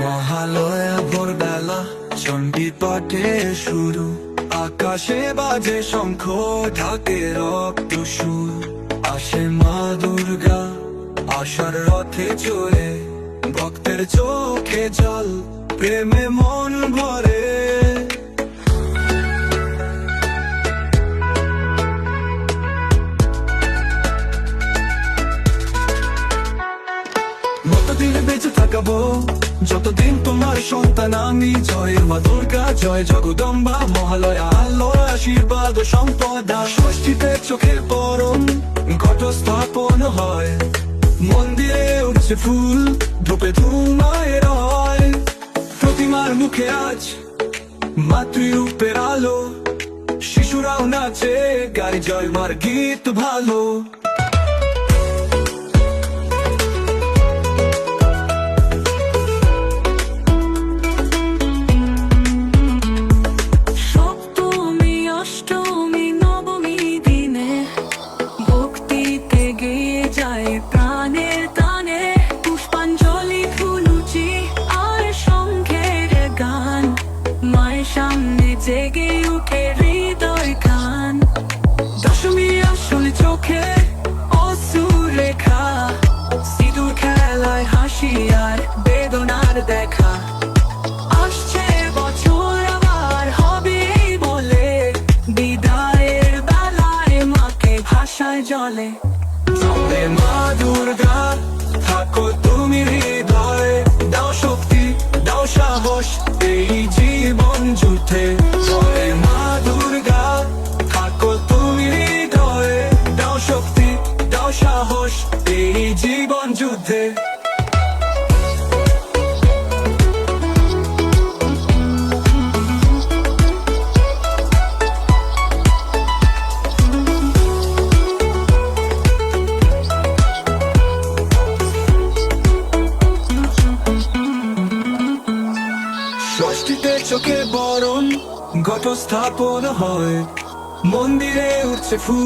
মহালয়া ভোরবেলা চণ্ডী পাঠে শুরু। আকাশে বাজে শঙ্খ, ঢাকে রক্ত সুর। আসে মা দুর্গা, আশার রথে চলে ভক্তের চোখে জল, প্রেমে মন ভরে। কতদিন বেঁচে থাকাবো। যতদিন তোমার সন্তান আমি, জয় মা দুর্গা, জয় জগদম্বা, মহালয়া আলো আশীর্বাদ ও সম্পদা। ষষ্ঠীতে চোখের পরম ঘট স্থাপন হয়। মন্দিরে উঠছে ফুল, ধূপে ধুমায়ের হয়। প্রতিমার মুখে আজ মাতৃরূপের আলো। শিশুরাও নাচে, গাই জয় মার গীত ভালো। জেগে উঠে হৃদয় গান দশমী আসল চোখে সিঁদুর খেলায় হাসি আর বেদনার দেখা। আসছে বছর আবার হবে বলে। বিদায়ের মাকে জলে। চলে মা সাহস এই জীবন যুদ্ধে। ষষ্ঠীতে চোখে বরণ ঘট স্থাপন হয়। মন্দিরে উঠছে ফুল।